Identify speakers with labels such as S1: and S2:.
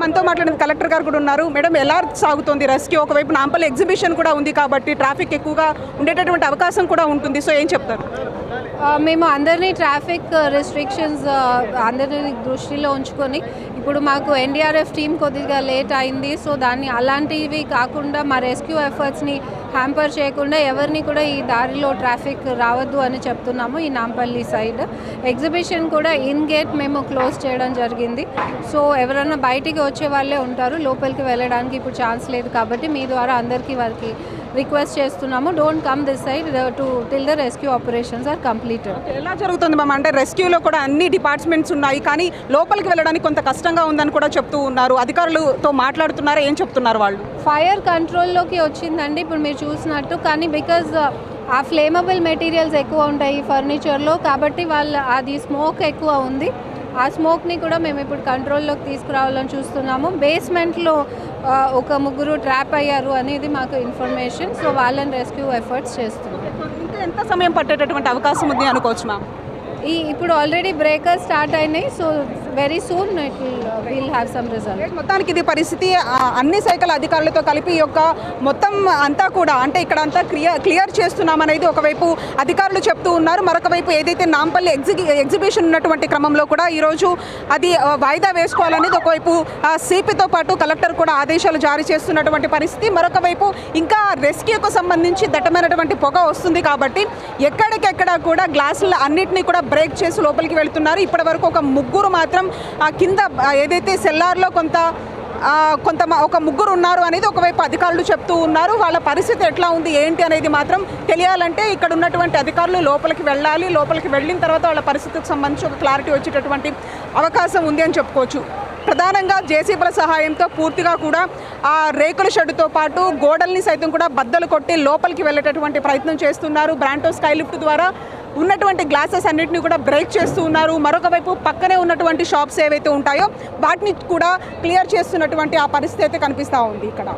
S1: మనతో మాట్లాడిన కలెక్టర్ గారు కూడా ఉన్నారు. మేడం ఎలా సాగుతోంది రెస్క్యూ? ఒకవైపు నాంపల్లి ఎగ్జిబిషన్ కూడా ఉంది కాబట్టి ట్రాఫిక్ ఎక్కువగా ఉండేటటువంటి అవకాశం కూడా ఉంటుంది. సో ఏం చెప్తారు?
S2: మేము అందరినీ ట్రాఫిక్ రెస్ట్రిక్షన్స్ అందరినీ దృష్టిలో ఉంచుకొని ఇప్పుడు మాకు ఎన్డీఆర్ఎఫ్ టీం కొద్దిగా లేట్ అయింది. సో దాన్ని అలాంటివి కాకుండా మా రెస్క్యూ ఎఫర్ట్స్ని హ్యాంపర్ చేయకుండా ఎవరిని కూడా ఈ దారిలో ట్రాఫిక్ రావద్దు అని చెప్తున్నాము ఈ నాంపల్లి సైడ్ ఎగ్జిబిషన్ కూడా ఇన్ గేట్ మేము క్లోజ్ చేయడం జరిగింది. సో ఎవరైనా బయటికి వచ్చే వాళ్ళే ఉంటారు. లోపలికి వెళ్ళడానికి ఇప్పుడు ఛాన్స్ లేదు కాబట్టి మీ ద్వారా అందరికీ వారికి రిక్వెస్ట్ చేస్తున్నాము. Don't come this side to till the rescue operations are completed
S1: ఎలా జరుగుతుంది మ్యామ్ అంటే రెస్క్యూలో కూడా అన్ని డిపార్ట్మెంట్స్ ఉన్నాయి కానీ లోపలికి వెళ్ళడానికి కొంత కష్టంగా ఉందని కూడా చెప్తూ ఉన్నారు. అధికారులతో మాట్లాడుతున్నారు ఏం చెప్తున్నారు వాళ్ళు?
S2: ఫైర్ కంట్రోల్లోకి వచ్చిందండి ఇప్పుడు మీరు చూసినట్టు. కానీ బికాజ్ ఆ ఫ్లేమబుల్ మెటీరియల్స్ ఎక్కువ ఉంటాయి ఫర్నిచర్లో కాబట్టి వాళ్ళ అది స్మోక్ ఎక్కువ ఉంది. ఆ స్మోక్ని కూడా మేము ఇప్పుడు కంట్రోల్లోకి తీసుకురావాలని చూస్తున్నాము. బేస్మెంట్లో ఒక ముగ్గురు ట్రాప్ అయ్యారు అనేది మాకు ఇన్ఫర్మేషన్ సో వాళ్ళని రెస్క్యూ ఎఫర్ట్స్ చేస్తున్నాం.
S1: ఇంకా ఎంత సమయం పట్టేటటువంటి అవకాశం ఉంది అనుకోవచ్చు మ్యామ్.
S2: ఈ ఇప్పుడు ఆల్రెడీ బ్రేకర్స్ స్టార్ట్ అయినాయి so very soon it will have some result
S1: మొత్తానికి ఇది పరిస్థితి అన్ని శాఖల అధికారులతో కలిపి ఈ యొక్క మొత్తం అంతా కూడా అంటే ఇక్కడ అంతా క్లియర్ క్లియర్ చేస్తున్నామనేది ఒకవైపు అధికారులు చెప్తూ ఉన్నారు. మరొక వైపు ఏదైతే నాంపల్లి ఎగ్జి ఎగ్జిబిషన్ ఉన్నటువంటి క్రమంలో కూడా ఈరోజు అది వాయిదా వేసుకోవాలనేది ఒకవైపు సిపితో పాటు కలెక్టర్ కూడా ఆదేశాలు జారీ చేస్తున్నటువంటి పరిస్థితి. మరొక వైపు ఇంకా రెస్క్యూకు సంబంధించి దట్టమైనటువంటి పొగ వస్తుంది కాబట్టి ఎక్కడికెక్కడ కూడా గ్లాసులు అన్నిటినీ కూడా బ్రేక్ చేసి లోపలికి వెళ్తున్నారు. ఇప్పటి వరకు ఒక ముగ్గురు మాత్రం ఆ కింద ఏదైతే సెల్లార్లో కొంత కొంత ఒక ముగ్గురు ఉన్నారు అనేది ఒకవైపు అధికారులు చెప్తూ ఉన్నారు. వాళ్ళ పరిస్థితి ఎట్లా ఉంది ఏంటి అనేది మాత్రం తెలియాలంటే ఇక్కడ ఉన్నటువంటి అధికారులు లోపలికి వెళ్ళాలి. లోపలికి వెళ్ళిన తర్వాత వాళ్ళ పరిస్థితికి సంబంధించి ఒక క్లారిటీ వచ్చేటటువంటి అవకాశం ఉంది అని చెప్పుకోవచ్చు. ప్రధానంగా జేసీబీల సహాయంతో పూర్తిగా కూడా ఆ రేకుల షెడ్డుతో పాటు గోడల్ని సైతం కూడా బద్దలు కొట్టి లోపలికి వెళ్ళేటటువంటి ప్రయత్నం చేస్తున్నారు. బ్రాంటో స్కైలిఫ్ట్ ద్వారా ఉన్నటువంటి గ్లాసెస్ అన్నింటినీ కూడా బ్రేక్ చేస్తూ ఉన్నారు. మరొక వైపు పక్కనే ఉన్నటువంటి షాప్స్ ఏవైతే ఉంటాయో వాటిని కూడా క్లియర్ చేస్తున్నటువంటి ఆ పరిస్థితి అయితే కనిపిస్తూ ఉంది ఇక్కడ.